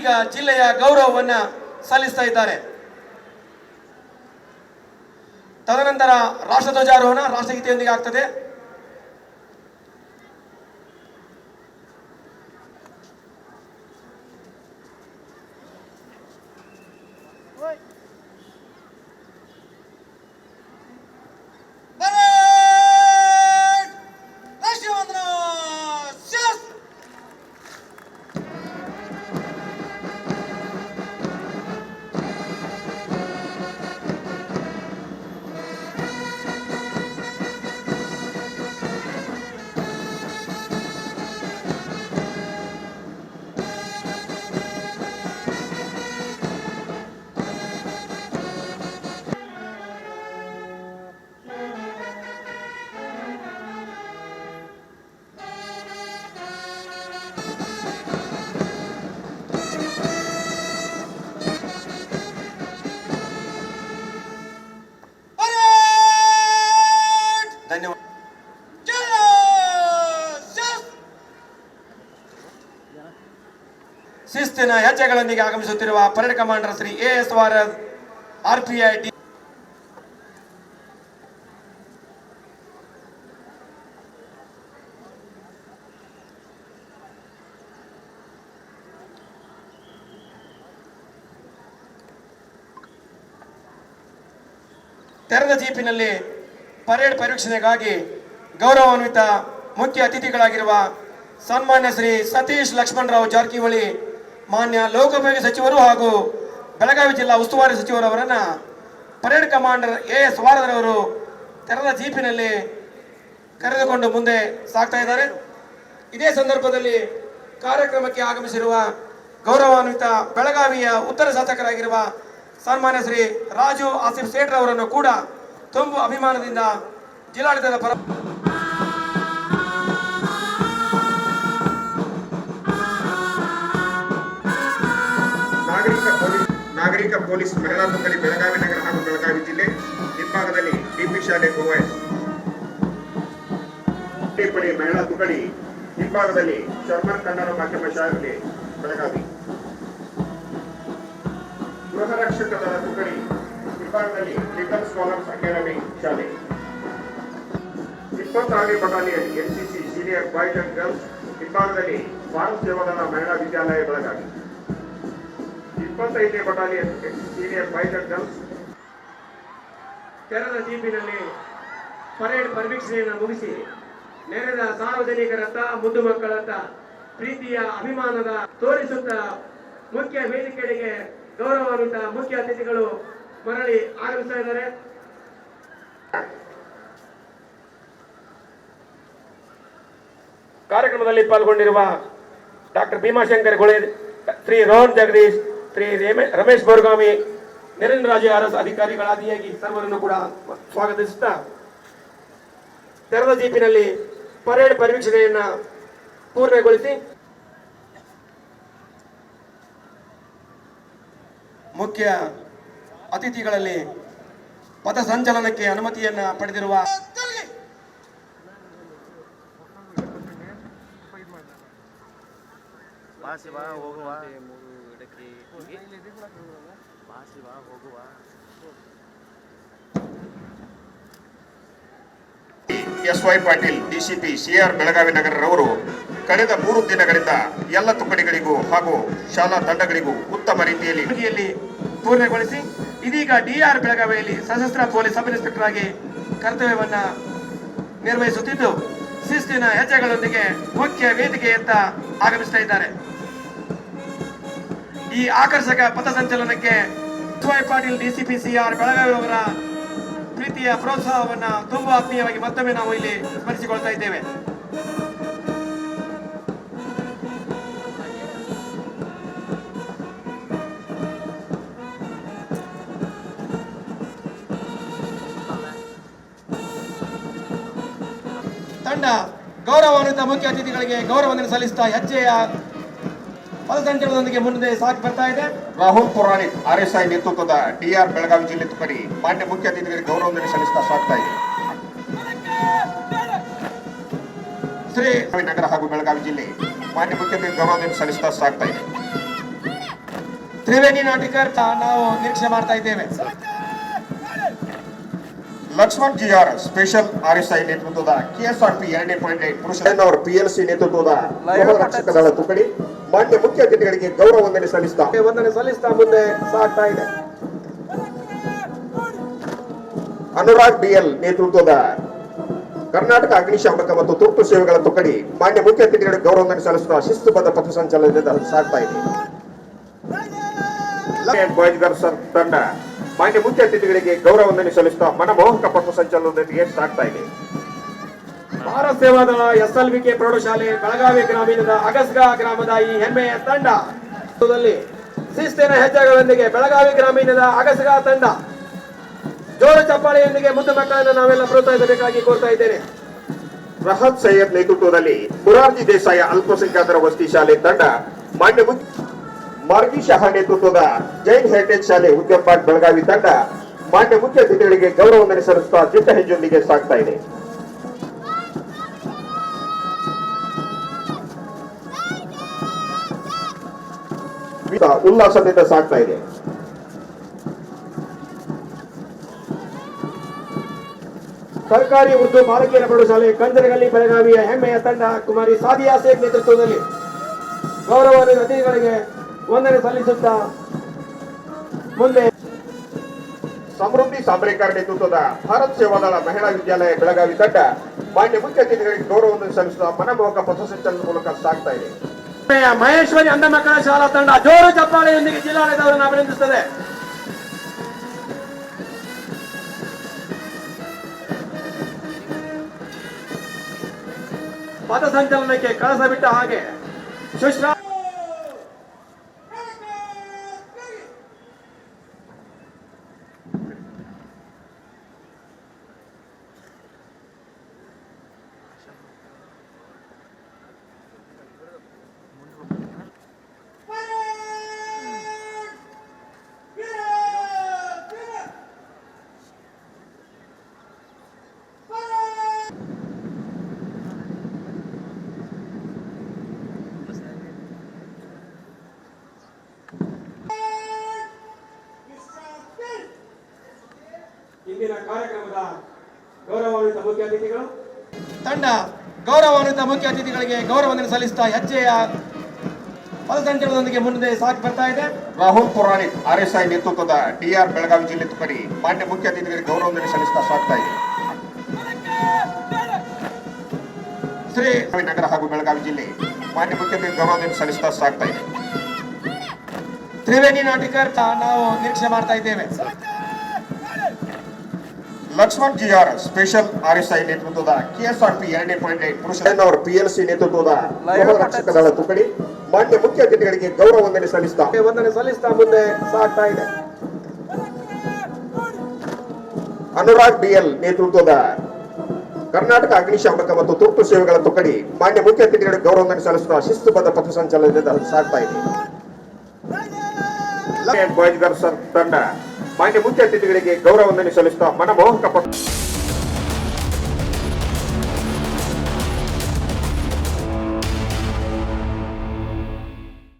ಇದೀಗ ಜಿಲ್ಲೆಯ ಗೌರವವನ್ನ ಸಲ್ಲಿಸ್ತಾ ಇದ್ದಾರೆ ತದನಂತರ ರಾಷ್ಟ್ರಧ್ವಜಾರೋಹಣ ರಾಷ್ಟ್ರಗೀತೆಯೊಂದಿಗೆ ಆಗ್ತದೆ Parade! ಧನ್ಯವಾದ. ಶಿಸ್ತಿನ ಹೆಜ್ಜೆಗಳೊಂದಿಗೆ ಆಗಮಿಸುತ್ತಿರುವ parade commander Shri A S ವಾರ ಐ ಟಿ. ತೆರೆದ ಜೀಪಿನಲ್ಲಿ ಪರೇಡ್ ಪರೀಕ್ಷಣೆಗಾಗಿ ಗೌರವಾನ್ವಿತ ಮುಖ್ಯ ಅತಿಥಿಗಳಾಗಿರುವ ಸನ್ಮಾನ್ಯ ಶ್ರೀ ಸತೀಶ್ ಲಕ್ಷ್ಮಣರಾವ್ ಜಾರಕಿಹೊಳಿ, ಮಾನ್ಯ ಲೋಕೋಪಯೋಗಿ ಸಚಿವರು ಹಾಗೂ ಬೆಳಗಾವಿ ಜಿಲ್ಲಾ ಉಸ್ತುವಾರಿ ಸಚಿವರವರನ್ನು ಪರೇಡ್ ಕಮಾಂಡರ್ ಎ ಎಸ್ ವಾರದರವರು ತೆರೆದ ಜೀಪಿನಲ್ಲಿ ಕರೆದುಕೊಂಡು ಮುಂದೆ ಸಾಗ್ತಾ ಇದ್ದಾರೆ. ಇದೇ ಸಂದರ್ಭದಲ್ಲಿ ಕಾರ್ಯಕ್ರಮಕ್ಕೆ ಆಗಮಿಸಿರುವ ಗೌರವಾನ್ವಿತ ಬೆಳಗಾವಿಯ ಉತ್ತರ ಶಾಸಕರಾಗಿರುವ ಸನ್ಮಾನ್ಯ ಶ್ರೀ ರಾಜು ಆಸಿಫ್ ಸೇಠ್ರವರನ್ನು ಕೂಡ ತುಂಬು ಅಭಿಮಾನದಿಂದ ಜಿಲ್ಲಾಡಳಿತದ ಪರ ನಾಗರಿಕ ಪೊಲೀಸ್ ನಾಗರಿಕ ಪೊಲೀಸ್ ಮಹಿಳಾ ಬೆಳಗಾವಿ ನಗರ ಹಾಗೂ ಬೆಳಗಾವಿ ಜಿಲ್ಲೆ ಹಿಂಭಾಗದಲ್ಲಿ ಡಿಪಿ ಶಾಲೆ ಗೋವಾಯ್ ಪಡಿ ಮಹಿಳಾ ತುಕಡಿ ಹಿಂಭಾಗದಲ್ಲಿ ಶರ್ಮನ್ ಕನ್ನಡ ಮಾಧ್ಯಮ ಶಾಲೆ ಬೆಳಗಾವಿ. ಗೃಹ ರಕ್ಷಕ ದಳ ತುಕಡಿ ಹಿಂಭಾಗದಲ್ಲಿ ಲಿಟಲ್ ಸ್ಕಾಲರ್ಸ್ ಅಕಾಡೆಮಿ ಶಾಲೆ ಇಪ್ಪತ್ತಾರನೇ battalion NCC senior boys and girls ಹಿಂಭಾಗದಲ್ಲಿ ಭಾರತ್ ಸೇವಾದಳ ಮಹಿಳಾ ವಿದ್ಯಾಲಯ ಬೆಳಗಾವಿ ಇಪ್ಪತ್ತೈದನೇ battalion senior boys and girls ತೆರೆದ ಜೀಪಿನಲ್ಲಿ ಪರೇಡ್ ಪರಿವೀಕ್ಷಣೆಯನ್ನು ಮುಗಿಸಿ ನೆರೆದ ಸಾರ್ವಜನಿಕರತ್ತ ಮುದ್ದು ಮಕ್ಕಳತ್ತ ಪ್ರೀತಿಯ ಅಭಿಮಾನದ ತೋರಿಸುತ್ತ ಮುಖ್ಯ ವೇದಿಕೆಗಳಿಗೆ ಗೌರವಾನ್ವಿತ ಮುಖ್ಯ ಅತಿಥಿಗಳು ಮರಳಿ ಆಗಮಿಸ್ತಾ ಇದ್ದಾರೆ. ಕಾರ್ಯಕ್ರಮದಲ್ಲಿ ಪಾಲ್ಗೊಂಡಿರುವ ಡಾಕ್ಟರ್ ಭೀಮಾಶಂಕರ್ ಗೊಳೆ, ಶ್ರೀ ರೋಹನ್ ಜಗದೀಶ್, ಶ್ರೀ ರೇಮೆ- ರಮೇಶ್ ಬೋರ್ಗಾಮಿ ನಿರಂಜನ್ ರಾಜ ಅರಸ್ ಅಧಿಕಾರಿಗಳಾದಿಯಾಗಿ ಸರ್ವರನ್ನು ಕೂಡ ಸ್ವಾಗತಿಸುತ್ತಾ ತೆರೆದ ಜೀಪಿನಲ್ಲಿ ಪರೇಡ್ ಪರಿವೀಕ್ಷಣೆಯನ್ನು ಪೂರ್ಣಗೊಳಿಸಿ. ಮುಖ್ಯ ಅತಿಥಿಗಳಲ್ಲಿ ಪಥಸಂಚಲನಕ್ಕೆ ಅನುಮತಿಯನ್ನ ಪಡೆದಿರುವ S Y Patil DCP CR Belagavi ನಗರರವರು ಕಳೆದ ಮೂರು ದಿನಗಳಿಂದ ಎಲ್ಲ ತುಕಡಿಗಳಿಗೂ ಹಾಗೂ ಶಾಲಾ ತಂಡಗಳಿಗೂ ಉತ್ತಮ ರೀತಿಯಲ್ಲಿ ಪೂರ್ಣಗೊಳಿಸಿ ಇದೀಗ ಡಿಆರ್ ಬೆಳಗಾವಿಯಲ್ಲಿ ಸಶಸ್ತ್ರ ಪೊಲೀಸ್ ಸಬ್ ಇನ್ಸ್ಪೆಕ್ಟರ್ ಆಗಿ ಕರ್ತವ್ಯವನ್ನ ನಿರ್ವಹಿಸುತ್ತಿದ್ದು, ಶಿಸ್ತಿನ ಹೆಜ್ಜೆಗಳೊಂದಿಗೆ ಮುಖ್ಯ ವೇದಿಕೆಯತ್ತ ಆಗಮಿಸ್ತಾ ಇದ್ದಾರೆ. ಈ ಆಕರ್ಷಕ ಪಥಸಂಚಲನಕ್ಕೆ Y Patil DCP CR Belagavi ಅವರ ಪ್ರೀತಿಯ ಪ್ರೋತ್ಸಾಹವನ್ನು ತುಂಬಾ ಆತ್ಮೀಯವಾಗಿ ಮತ್ತೊಮ್ಮೆ ನಾವು ಇಲ್ಲಿ ಸ್ಮರಿಸಿಕೊಳ್ತಾ ಇದ್ದೇವೆ. ತಂಡ ಗೌರವಾನ್ವಿತ ಮುಖ್ಯ ಅತಿಥಿಗಳಿಗೆ ಗೌರವವನ್ನು ಸಲ್ಲಿಸ್ತಾ ಹೆಜ್ಜೆಯ ಪದಸಂಚಲನದೊಂದಿಗೆ ಮುಂದೆ ಸಾಕು ಬರ್ತಾ ಇದೆ. ರಾಹುಲ್ ಪುರಾಣಿಕ್ ಆರ್ಎಸ್ಐ ನೇತೃತ್ವದ ಡಿಆರ್ ಬೆಳಗಾವಿ ಜಿಲ್ಲೆ ತುಕಡಿ ಮಾನ್ಯ ಮುಖ್ಯ ಅತಿಥಿಗಳಿಗೆ ಗೌರವವನ್ನು ಸಲ್ಲಿಸ್ತಾ ಸಾಕ್ತಾ ಇದೆ. ಶ್ರೀ ನಗರ ಹಾಗೂ ಬೆಳಗಾವಿ ಜಿಲ್ಲೆ ಮಾನ್ಯ ಮುಖ್ಯ ಅತಿಥಿ ಗೌರವವನ್ನು ಸಲ್ಲಿಸ್ತಾ ಸಾಕ್ತಾ ಇದೆ. ತ್ರಿವೇಣಿ ನಾಟಿಕರ್ ನಾವು ನಿರೀಕ್ಷೆ ಮಾಡ್ತಾ ಇದ್ದೇವೆ. Laxman G R special R S I ನೇತೃತ್ವದ ಕೆಎಸ್ಆರ್ಪಿ ಎರಡನೇ ಪಾಯಿಂಟ್ ಐದು ಅವರ ಪಿಎಲ್ಸಿ ನೇತೃತ್ವದ ರಕ್ಷಕ ದಳ ತುಕಡಿ ಮಾನ್ಯ ಮುಖ್ಯ ಅತಿಥಿಗಳಿಗೆ ಗೌರವ ವಂದನೆ ಸಲ್ಲಿಸ್ತಾ ವಂದನೆ ಸಲ್ಲಿಸ್ತಾ ಮುಂದೆ ಸಾಗ್ತಾ ಇದೆ. ಅನುರಾಗ್ ಬಿಎಲ್ ನೇತೃತ್ವದ ಕರ್ನಾಟಕ ಅಗ್ನಿಶಾಮಕ ಮತ್ತು ತುರ್ತು ಸೇವೆಗಳ ತುಕಡಿ ಮಾನ್ಯ ಮುಖ್ಯ ಅತಿಥಿಗಳಿಗೆ ಗೌರವ ವಂದನೆ ಸಲ್ಲಿಸುವ ಶಿಸ್ತುಬದ್ಧ ಪಥಸಂಚಲನದಿಂದ ಸಾಗ್ತಾ ಇದೆ. ತಂಡ ಮಾನ್ಯ ಮುಖ್ಯ ಅತಿಥಿಗಳಿಗೆ ಗೌರವ ವಂದನೆ ಸಲ್ಲಿಸುತ್ತಾ ಮನಮೋಹಕ ಪಥಸಂಚಲನದೊಂದಿಗೆ ಸಾಗ್ತಾ ಇದೆ. ಭಾರತ ಸೇವಾದ ಎಸ್ ಎಲ್ ಕೆ ಪ್ರೌಢಶಾಲೆ ಬೆಳಗಾವಿ ಗ್ರಾಮೀಣದ ಅಗಸ್ಗಾ ಗ್ರಾಮದ ಈ ಹೆಮ್ಮೆಯ ತಂಡದಲ್ಲಿ ಶಿಸ್ತಿನ ಹೆಜ್ಜೆಗಳೊಂದಿಗೆ ಬೆಳಗಾವಿ ಗ್ರಾಮೀಣದ ಅಗಸ್ಗಾ ತಂಡ ಜೋರ ಚಪ್ಪಾಳೆಯೊಂದಿಗೆ ಮುದ್ದು ಮಕ್ಕಳನ್ನು ನಾವೆಲ್ಲ ಪ್ರೋತ್ಸಾಹಿಸಬೇಕಾಗಿ ಕೋರ್ತಾ ಇದ್ದೇನೆ. ರಹತ್ ಸೈಯದ್ ನೇತೃತ್ವದಲ್ಲಿ ಮುರಾರ್ಜಿ ದೇಸಾಯ ಅಲ್ಪಸಂಖ್ಯಾತರ ವಸತಿ ಶಾಲೆ ತಂಡ ಮಾನ್ಯ ಮಾರ್ಗಿ ಶಹಾ ನೇತೃತ್ವದ ಜೈನ್ ಹೆರಿಟೇಜ್ ಶಾಲೆ ಉದ್ಯಮಪಾಟ್ ಬೆಳಗಾವಿ ತಂಡ ಮಾನ್ಯ ಮುಖ್ಯ ಅತಿಥಿಗಳಿಗೆ ಗೌರವ ವಂದನೆ ಸಲ್ಲಿಸುತ್ತಾ ದಿಟ್ಟ ಹೆಜ್ಜೆಯೊಂದಿಗೆ ಸಾಗ್ತಾ ಇದೆ. ಉಲ್ಲಾಸದಿಂದ ಸಾಗ್ತಾ ಇದೆ. ಸರ್ಕಾರಿ ಉರ್ದು ಬಾಲಕಿಯರ ಪ್ರೌಢಶಾಲೆ ಕಂದರಗಲ್ಲಿ ಬೆಳಗಾವಿಯ ಹೆಮ್ಮೆಯ ತಂಡ ಕುಮಾರಿ ಸಾದಿಯಾ ಸೇಖ್ ನೇತೃತ್ವದಲ್ಲಿ ಗೌರವ ಅತಿಥಿಗಳಿಗೆ ವಂದನೆ ಸಲ್ಲಿಸುತ್ತಾ ಮುಂದೆ. ಸಮೃದ್ಧಿ ಸಾಂಬ್ರೇಕರ್ ನೇತೃತ್ವದ ಭಾರತ್ ಸೇವಾದಳ ಮಹಿಳಾ ವಿದ್ಯಾಲಯ ಬೆಳಗಾವಿ ತಂಡ ಮಾನ್ಯ ಮುಖ್ಯ ಅತಿಥಿಗಳಿಗೆ ಗೌರವವನ್ನು ಸಲ್ಲಿಸುವ ಸಲ್ಲಿಸುತ್ತಾ ಮನಮೋಹಕ ಪಥಸಂಚಲನ ಮೂಲಕ ಸಾಗ್ತಾ ಇದೆ. ಮಹೇಶ್ವರಿ ಅಂಧ ಮಕ್ಕಳ ಶಾಲಾ ತಂಡ ಜೋರು ಚಪ್ಪಾಳೆಯೊಂದಿಗೆ ಜಿಲ್ಲಾಡಳಿತವರನ್ನು ಅಭಿನಂದಿಸುತ್ತದೆ. ಪಥಸಂಚಲನಕ್ಕೆ ಕಳಸ ಬಿಟ್ಟ ಹಾಗೆ ಸುಶ್ರಾ ಕಾರ್ಯಕ್ರಮದ ಗೌರವಾನ್ವಿತ ಮುಖ್ಯ ಅತಿಥಿಗಳು. ತಂಡ ಗೌರವಾನ್ವಿತ ಮುಖ್ಯ ಅತಿಥಿಗಳಿಗೆ ಗೌರವವನ್ನು ಸಲ್ಲಿಸ್ತಾ ಹೆಜ್ಜೆಯ ಪದಸಂಚಲನದೊಂದಿಗೆ ಮುಂದೆ ಸಾಗಿ ಬರ್ತಾ ಇದೆ. Rahul Puranik R S I ನೇತೃತ್ವದ ಡಿಆರ್ ಬೆಳಗಾವಿ ಜಿಲ್ಲೆ ತುಕಡಿ ಮಾನ್ಯ ಮುಖ್ಯ ಅತಿಥಿಗಳಿಗೆ ಗೌರವ ಸಲ್ಲಿಸ್ತಾ ಸಾಕ್ತಾ ಇದೆ. ಶ್ರೀ ನಗರ ಹಾಗೂ ಬೆಳಗಾವಿ ಜಿಲ್ಲೆ ಮಾನ್ಯ ಮುಖ್ಯ ಅತಿಥಿಗಳಿಗೆ ಗೌರವ ಸಲ್ಲಿಸ್ತಾ ಸಲ್ಲಿಸುತ್ತಾ ಸಾಗ್ತಾ ಇದೆ. ತ್ರಿವೇಣಿ ನಾಟಿಕರ್ ನಾವು ನಿರೀಕ್ಷೆ ಮಾಡ್ತಾ ಇದ್ದೇವೆ. Laxman G R special R S I ನೇತೃತ್ವದ ಕೆಎಸ್ಆರ್ಪಿ ಎರಡನೇ ಪಾಯಿಂಟ್ ಐದು ಪುರುಷರ ಪಿಎಲ್ಸಿ ನೇತೃತ್ವದ ರಕ್ಷಕ ದಳ ತುಕಡಿ ಮಾನ್ಯ ಮುಖ್ಯ ಅತಿಥಿಗಳಿಗೆ ಗೌರವ ವಂದನೆ ಸಲ್ಲಿಸ್ತಾ ವಂದನೆ ಸಲ್ಲಿಸ್ತಾ ಮುಂದೆ ಸಾಗ್ತಾ ಇದೆ. ಅನುರಾಗ್ ಬಿಎಲ್ ನೇತೃತ್ವದ ಕರ್ನಾಟಕ ಅಗ್ನಿಶಾಮಕ ಮತ್ತು ತುರ್ತು ಸೇವೆಗಳ ತುಕಡಿ ಮಾನ್ಯ ಮುಖ್ಯ ಅತಿಥಿಗಳಿಗೆ ಗೌರವ ವಂದನೆ ಸಲ್ಲಿಸುವ ಶಿಸ್ತುಬದ್ಧ ಪಥಸಂಚಲನದಿಂದ ಸಾಗ್ತಾ ಇದೆ. ಲಯನ್ ಬಾಯ್ಸ್ ಗರ್ಲ್ಸ್ ತಂಡ. ಮಾನ್ಯ ಮುಖ್ಯ ಅತಿಥಿಗಳಿಗೆ ವಂದನೆ ಸಲ್ಲಿಸುತ್ತಾ ಮನಮೋಹಕ